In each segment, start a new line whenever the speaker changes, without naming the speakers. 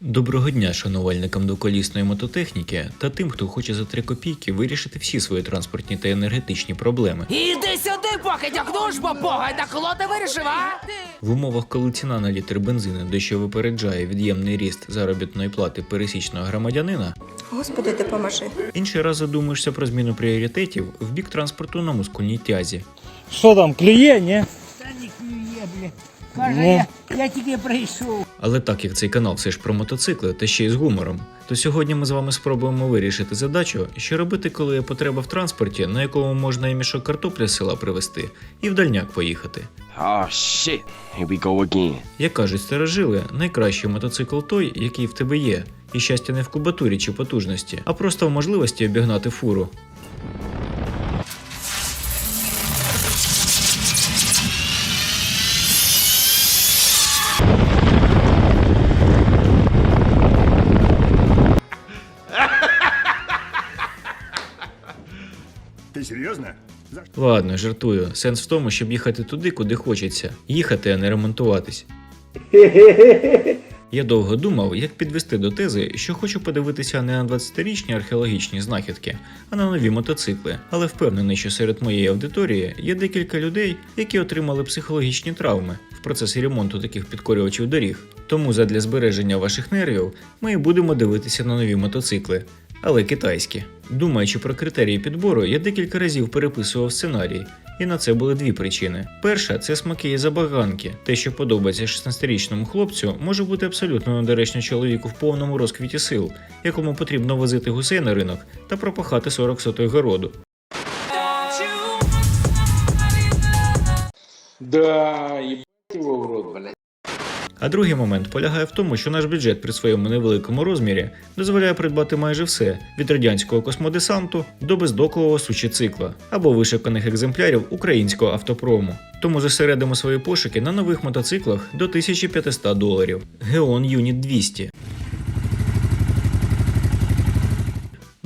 Доброго дня шанувальникам двоколісної мототехніки та тим, хто хоче за 3 копійки вирішити всі свої транспортні та енергетичні проблеми.
Іди сюди, покидьок, ну ж бо бога, так коло ти вирішив, а?
В умовах, коли ціна на літр бензину дещо випереджає від'ємний ріст заробітної плати пересічного громадянина,
Господи, допоможи.
інший раз задумуєшся про зміну пріоритетів в бік транспорту на мускульній тязі.
Що там, клює, ні?
Та не клює, бля. Каже,
Ну.
я, я тільки прийшов.
Але так як цей канал все ж про мотоцикли та ще й з гумором, то сьогодні ми з вами спробуємо вирішити задачу, що робити, коли є потреба в транспорті, на якому можна і мішок картоплі з села привезти, і в дальняк поїхати.
Oh shit, here we go again.
Як кажуть старожили, найкращий мотоцикл той, який в тебе є, і щастя не в кубатурі чи потужності, а просто в можливості обігнати фуру.
Ты серьезно?
Ладно, жартую. Сенс в тому, щоб їхати туди, куди хочеться. Їхати, а не ремонтуватись. Я довго думав, як підвести до тези, що хочу подивитися не на 20-річні археологічні знахідки, а на нові мотоцикли. Але впевнений, що серед моєї аудиторії є декілька людей, які отримали психологічні травми в процесі ремонту таких підкорювачів доріг. Тому задля збереження ваших нервів ми і будемо дивитися на нові мотоцикли, але китайські. Думаючи про критерії підбору, я декілька разів переписував сценарій, і на це були дві причини. Перша це смаки і забаганки. Те, що подобається 16-річному хлопцю, може бути абсолютно недоречно чоловіку в повному розквіті сил, якому потрібно возити гусей на ринок та пропахати 40 сотих городу.
Да, блядь.
А другий момент полягає в тому, що наш бюджет при своєму невеликому розмірі дозволяє придбати майже все від радянського космодесанту до бездокового сучі-цикла або вишуканих екземплярів українського автопрому. Тому зосередимо свої пошуки на нових мотоциклах до 1500 доларів. Geon Unit 200.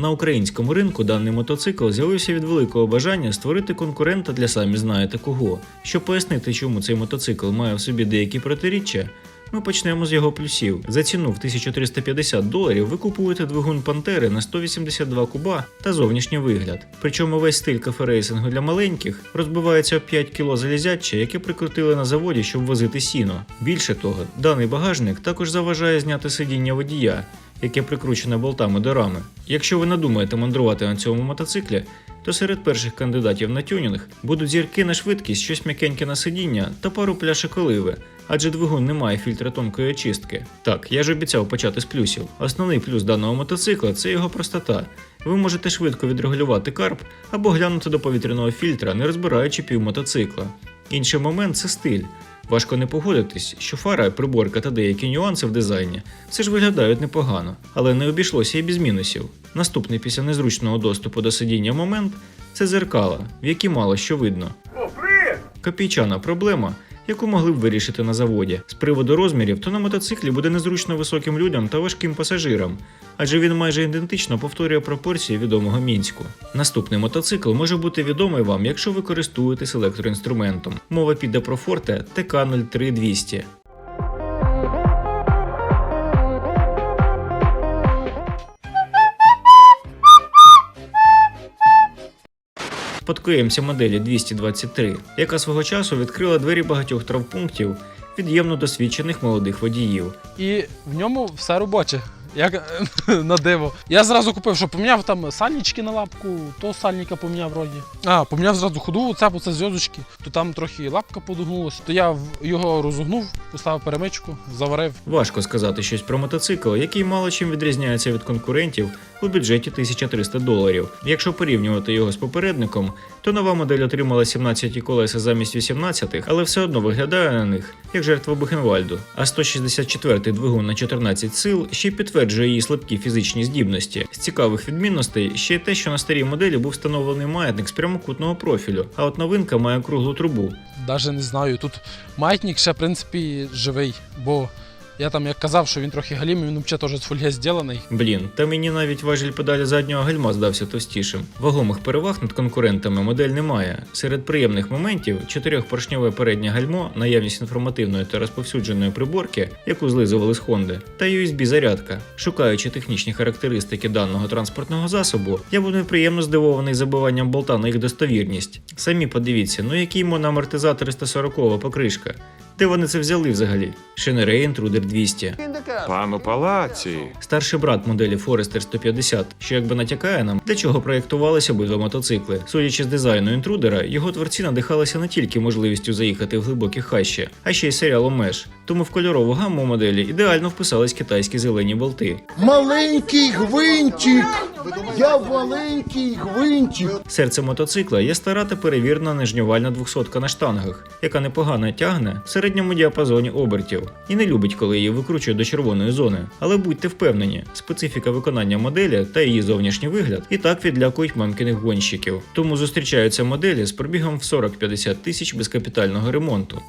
На українському ринку даний мотоцикл з'явився від великого бажання створити конкурента для самі знаєте кого. Щоб пояснити, чому цей мотоцикл має в собі деякі протиріччя, ми почнемо з його плюсів. За ціну в 1350 доларів ви купуєте двигун Пантери на 182 куба та зовнішній вигляд. Причому весь стиль каферейсингу для маленьких розбивається об 5 кг залізяча, яке прикрутили на заводі, щоб возити сіно. Більше того, даний багажник також заважає зняти сидіння водія, яке прикручене болтами до рами. Якщо ви надумаєте мандрувати на цьому мотоциклі, то серед перших кандидатів на тюнінг будуть зірки на швидкість, щось м'якеньке на сидіння та пару пляшек оливи, адже двигун не має фільтра тонкої очистки. Так, я ж обіцяв почати з плюсів. Основний плюс даного мотоцикла це його простота. Ви можете швидко відрегулювати карп або глянути до повітряного фільтра, не розбираючи пів мотоцикла. Інший момент це стиль. Важко не погодитись, що фара, приборка та деякі нюанси в дизайні все ж виглядають непогано, але не обійшлося і без мінусів. Наступний після незручного доступу до сидіння момент це зеркала, в які мало що видно. Копійчана проблема, яку могли б вирішити на заводі. З приводу розмірів, то на мотоциклі буде незручно високим людям та важким пасажирам, адже він майже ідентично повторює пропорції відомого мінську. Наступний мотоцикл може бути відомий вам, якщо ви користуєтесь електроінструментом. Мова піде про Forte TK03200. Спадкоємця моделі 223, яка свого часу відкрила двері багатьох травпунктів від'ємно досвідчених молодих водіїв.
І в ньому все робоче. Як на диво. Я зразу купив, що поміняв там сальнички на лапку, то сальника поміняв вроді. А, поміняв зразу ходу, цепу, це зв'язочки, то там трохи лапка подогнулася. То я його розогнув, поставив перемичку, заварив.
Важко сказати щось про мотоцикл, який мало чим відрізняється від конкурентів у бюджеті 1300 доларів. Якщо порівнювати його з попередником, то нова модель отримала 17 колеса замість 18, але все одно виглядає на них як жертва Бухенвальду. А 164-й двигун на 14 сил ще й підтверджує її слабкі фізичні здібності. З цікавих відмінностей ще й те, що на старій моделі був встановлений маятник з прямокутного профілю, а от новинка має круглу трубу.
Навіть не знаю. Тут маятник ще, в принципі, живий, бо Я там як казав, що він трохи галімий, він взагалі теж з фольги зроблений.
Блін, та мені навіть важіль педалі заднього гальма здався товстішим. Вагомих переваг над конкурентами модель не має. Серед приємних моментів чотирьохпоршньове переднє гальмо, наявність інформативної та розповсюдженої приборки, яку злизували з Хонди, та USB-зарядка. Шукаючи технічні характеристики даного транспортного засобу, я був неприємно здивований забиванням болта на їх достовірність. Самі подивіться, ну який моноамортизатор 140 покришка. Де вони це взяли взагалі? Шенерей Intruder 200.
Пан у палаці.
Старший брат моделі Forester 150, що якби натякає нам, для чого проєктувалися обидва мотоцикли. Судячи з дизайну інтрудера, його творці надихалися не тільки можливістю заїхати в глибокі хащі, а ще й серіалом Меш. Тому в кольорову гамму моделі ідеально вписались китайські зелені болти.
Маленький гвинтик. Я маленький гвинтик.
Серце мотоцикла є стара та перевірена нежнювальна 200 на штангах, яка непогано тягне в середньому діапазоні обертів і не любить, коли її викручує до червоної зони. Але будьте впевнені, специфіка виконання моделі та її зовнішній вигляд і так відлякують мамкиних гонщиків. Тому зустрічаються моделі з пробігом в 40-50 тисяч без капітального ремонту.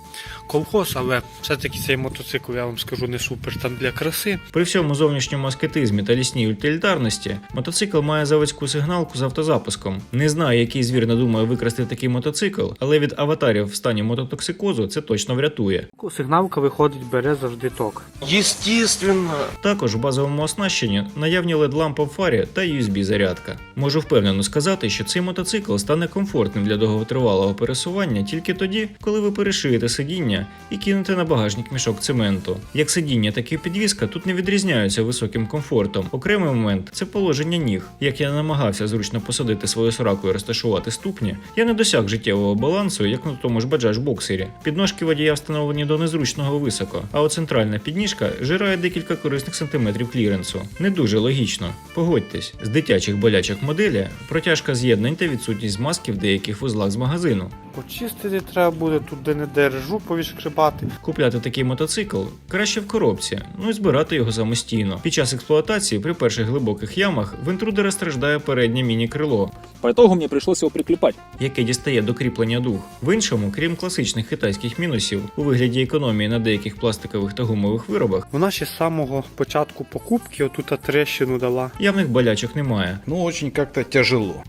Колхоз, але все-таки цей мотоцикл, я вам скажу, не супер там для краси.
При всьому зовнішньому аскетизмі та лісній утилітарності мотоцикл має заводську сигналку з автозапуском. Не знаю, який звір надумає викрасти такий мотоцикл, але від аватарів в стані мототоксикозу це точно врятує.
Сигналка виходить, бере завжди ток.
Естественно.
Також в базовому оснащенні наявні led лампа в фарі та USB зарядка. Можу впевнено сказати, що цей мотоцикл стане комфортним для довготривалого пересування тільки тоді, коли ви перешиєте сидіння і кинете на багажник мішок цементу. Як сидіння, так і підвізка тут не відрізняються високим комфортом. Окремий момент це положення ніг. Як я намагався зручно посадити свою сраку і розташувати ступні, я не досяг життєвого балансу, як на тому ж баджаж боксері. Підножки водія встановлені до незручного високо, а от центральна підніжка жирає декілька корисних сантиметрів кліренсу. Не дуже логічно. Погодьтесь, з дитячих болячок моделі протяжка з'єднань та відсутність змазки в деяких вузлах з магазину.
Почистити треба буде тут де не держу, повішкрибати.
Купляти такий мотоцикл краще в коробці, ну і збирати його самостійно. Під час експлуатації при перших глибоких ямах в інтрудера страждає переднє міні-крило,
По итогу мне пришлось его приклепать.
яке дістає до кріплення дух. В іншому, крім класичних китайських мінусів у вигляді економії на деяких пластикових та гумових виробах,
Вона ще з самого початку покупки отут трещину дала.
явних болячок немає.
Ну, очень как-то тяжело.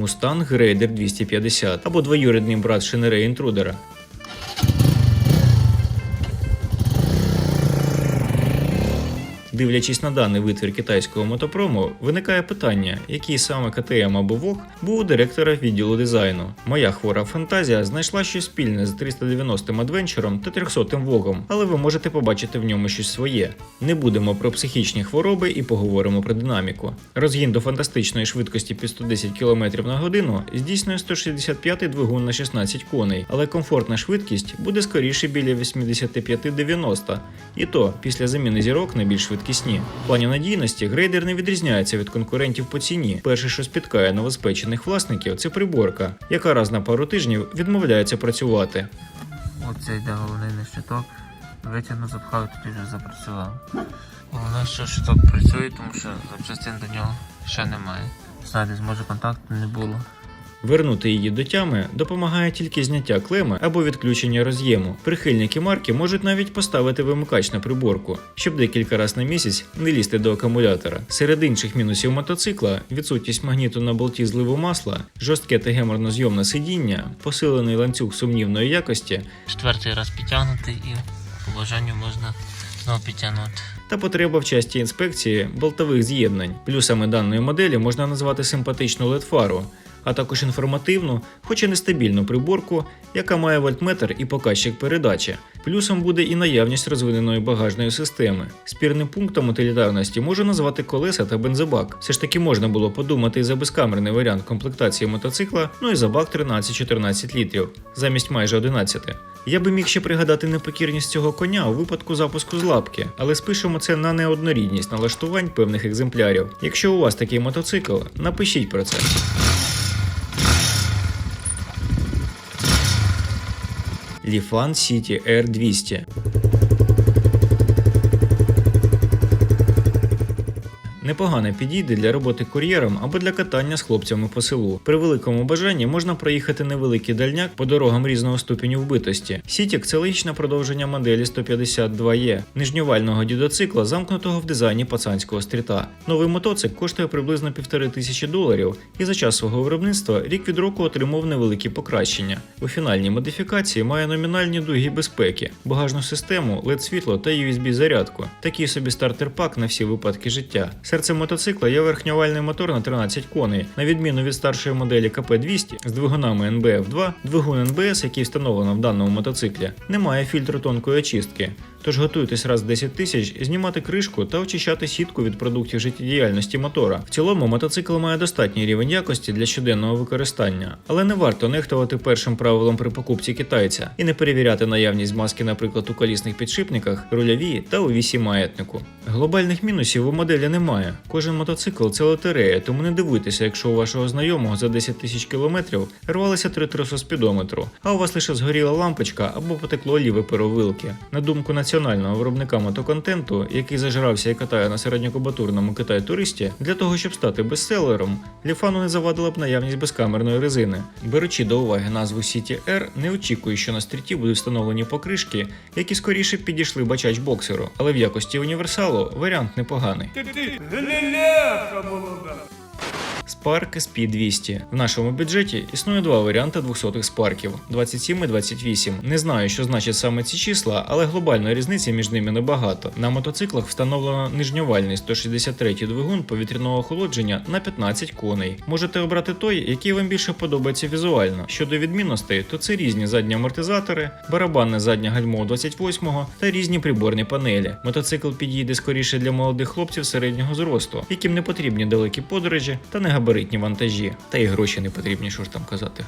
Mustang Raider 250 або двоюрідний брат Шенере інтрудера. Дивлячись на даний витвір китайського мотопрому, виникає питання, який саме КТМ або ВОГ був у директора відділу дизайну. Моя хвора фантазія знайшла щось спільне з 390-м адвенчуром та 300-м вогом, але ви можете побачити в ньому щось своє. Не будемо про психічні хвороби і поговоримо про динаміку. Розгін до фантастичної швидкості під 110 км на годину здійснює 165-й двигун на 16 коней, але комфортна швидкість буде скоріше біля 85-90, і то після заміни зірок на більш швидкісні. В плані надійності грейдер не відрізняється від конкурентів по ціні. Перше, що спіткає новоспечених власників, це приборка, яка раз на пару тижнів відмовляється працювати.
Оце йде головний на щиток. Витягну, запхав, тоді вже запрацював. Головне, що щиток працює, тому що запчастин до нього ще немає. Знаєте, може контакту не було.
Вернути її до тями допомагає тільки зняття клеми або відключення роз'єму. Прихильники марки можуть навіть поставити вимикач на приборку, щоб декілька разів на місяць не лізти до акумулятора. Серед інших мінусів мотоцикла відсутність магніту на болті зливу масла, жорстке та геморно-зйомне сидіння, посилений ланцюг сумнівної якості
Четвертий раз підтягнути і по бажанню можна знову підтягнути.
та потреба в частій інспекції болтових з'єднань. Плюсами даної моделі можна назвати симпатичну LED-фару, а також інформативну, хоч і нестабільну приборку, яка має вольтметр і показчик передачі. Плюсом буде і наявність розвиненої багажної системи. Спірним пунктом утилітарності можу назвати колеса та бензобак. Все ж таки можна було подумати і за безкамерний варіант комплектації мотоцикла, ну і за бак 13-14 літрів, замість майже 11. Я би міг ще пригадати непокірність цього коня у випадку запуску з лапки, але спишемо це на неоднорідність налаштувань певних екземплярів. Якщо у вас такий мотоцикл, напишіть про це. Lifan City R200 Непогано підійде для роботи кур'єром або для катання з хлопцями по селу. При великому бажанні можна проїхати невеликий дальняк по дорогам різного ступеню вбитості. Сітік це логічне продовження моделі 152E, нижньовального дідоцикла, замкнутого в дизайні пацанського стріта. Новий мотоцикл коштує приблизно півтори тисячі доларів, і за час свого виробництва рік від року отримав невеликі покращення. У фінальній модифікації має номінальні дуги безпеки, багажну систему, led світло та USB зарядку. Такий собі стартер-пак на всі випадки життя. Серце мотоцикла є верхньовальний мотор на 13 коней, на відміну від старшої моделі КП200 з двигунами NBF2, двигун NBS, який встановлено в даному мотоциклі, не має фільтру тонкої очистки. Тож готуйтесь раз в 10 тисяч знімати кришку та очищати сітку від продуктів життєдіяльності мотора. В цілому мотоцикл має достатній рівень якості для щоденного використання, але не варто нехтувати першим правилом при покупці китайця і не перевіряти наявність маски, наприклад, у колісних підшипниках, рульові та у вісі маятнику. Глобальних мінусів у моделі немає. Кожен мотоцикл це лотерея, тому не дивуйтеся, якщо у вашого знайомого за 10 тисяч кілометрів рвалися три троси спідометру, а у вас лише згоріла лампочка або потекло ліве перо вилки. На думку національного виробника мотоконтенту, який зажрався і катає на середньокубатурному Китай туристі, для того, щоб стати бестселером, Ліфану не завадила б наявність безкамерної резини. Беручи до уваги назву City R, не очікую, що на стріті будуть встановлені покришки, які скоріше підійшли бачач боксеру, але в якості універсалу варіант непоганий. Spark SP200. В нашому бюджеті існує два варіанти 200 спарків 27 і 28. Не знаю, що значать саме ці числа, але глобальної різниці між ними небагато. На мотоциклах встановлено нижньовальний 163 двигун повітряного охолодження на 15 коней. Можете обрати той, який вам більше подобається візуально. Щодо відмінностей, то це різні задні амортизатори, барабанне заднє гальмо 28-го та різні приборні панелі. Мотоцикл підійде скоріше для молодих хлопців середнього зросту, яким не потрібні далекі подорожі та негабаритні вантажі. Та й гроші не потрібні, що ж там казати.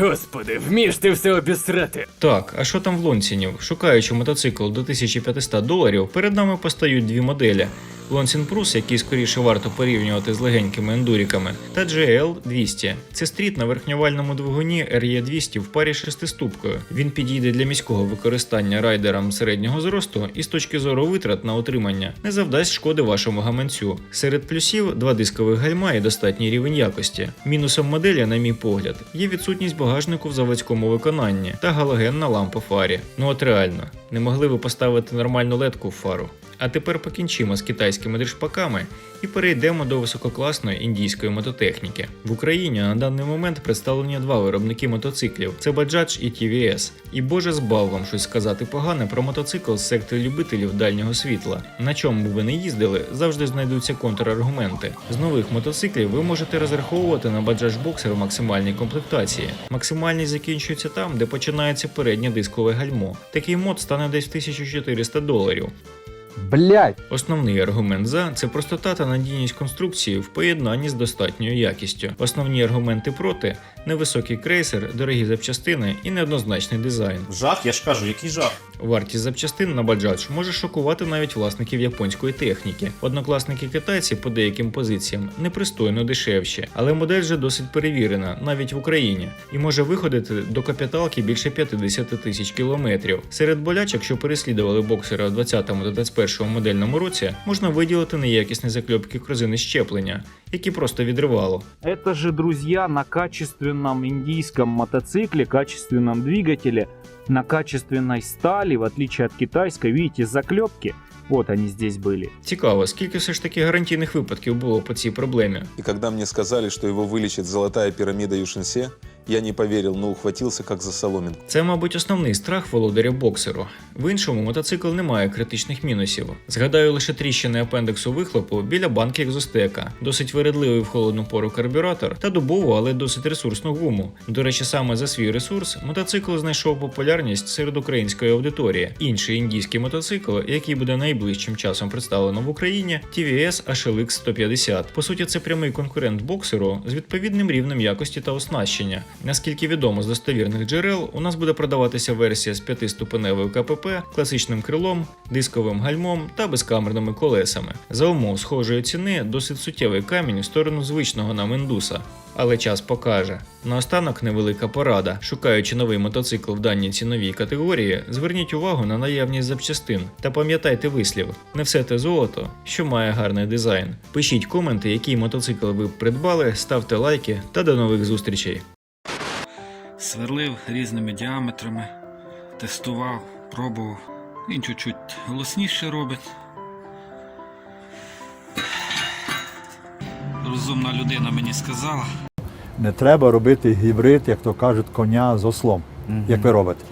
Господи, вмієш ти все обісрати.
Так, а що там в Лонсінів? Шукаючи мотоцикл до 1500 доларів, перед нами постають дві моделі. Лонсін Прус, який скоріше варто порівнювати з легенькими ендуріками, та GL 200. Це стріт на верхньовальному двигуні RE 200 в парі шестиступкою. Він підійде для міського використання райдерам середнього зросту і з точки зору витрат на утримання не завдасть шкоди вашому гаманцю. Серед плюсів два дискових гальма і достатній рівень якості. Мінусом моделі, на мій погляд, є відсутність багажнику в заводському виконанні та галогенна лампа фарі. Ну от реально, не могли ви поставити нормальну ледку в фару. А тепер покінчимо з китайськими дришпаками і перейдемо до висококласної індійської мототехніки. В Україні на даний момент представлені два виробники мотоциклів: це Bajaj і TVS. І боже збав вам щось сказати погане про мотоцикл з сектори любителів дальнього світла. На чому б ви не їздили, завжди знайдуться контраргументи. З нових мотоциклів ви можете розраховувати на Bajaj Boxer в максимальній комплектації. Максимальність закінчується там, де починається переднє дискове гальмо. Такий мод стане десь 1400 доларів.
Блять.
Основний аргумент за це простота та надійність конструкції в поєднанні з достатньою якістю. Основні аргументи проти невисокий крейсер, дорогі запчастини і неоднозначний дизайн.
Жах, я ж кажу, який жах.
Вартість запчастин на Bajaj може шокувати навіть власників японської техніки. Однокласники китайці по деяким позиціям непристойно дешевші, але модель вже досить перевірена, навіть в Україні, і може виходити до капіталки більше 50 тисяч кілометрів. Серед болячок, що переслідували боксера у 20 та 21 модельному році, можна виділити неякісні закльопки корзини щеплення, які просто відривало.
Это же, друзья, на качественном индийском мотоцикле, качественном двигателе, на качественной стали, в отличие от китайской, видите, заклепки, вот они здесь были.
Цікаво, скільки все ж таки гарантійних випадків було по цій проблемі.
И когда мне сказали, что его вылечит золотая пирамида Юшинсе, я не поверил, но ухватился как за соломинку.
Це, мабуть, основний страх володаря боксеру. В іншому мотоцикл не має критичних мінусів. Згадаю лише тріщини апендексу вихлопу біля банки екзостека, досить вередливий в холодну пору карбюратор та дубову, але досить ресурсну гуму. До речі, саме за свій ресурс мотоцикл знайшов популярність серед української аудиторії. Інший індійський мотоцикл, який буде найближчим часом представлено в Україні, TVS HLX 150. По суті, це прямий конкурент боксеру з відповідним рівнем якості та оснащення. Наскільки відомо з достовірних джерел, у нас буде продаватися версія з п'ятиступеневою КПП, класичним крилом, дисковим гальмом та безкамерними колесами. За умов схожої ціни досить суттєвий камінь в сторону звичного нам індуса. Але час покаже. Наостанок невелика порада. Шукаючи новий мотоцикл в даній ціновій категорії, зверніть увагу на наявність запчастин та пам'ятайте вислів: не все те золото, що має гарний дизайн. Пишіть коменти, який мотоцикл ви б придбали, ставте лайки та до нових зустрічей.
Сверлив різними діаметрами, тестував, пробував. Він чуть-чуть голосніше робить. Розумна людина мені сказала.
Не треба робити гібрид, як то кажуть, коня з ослом, як ви робите.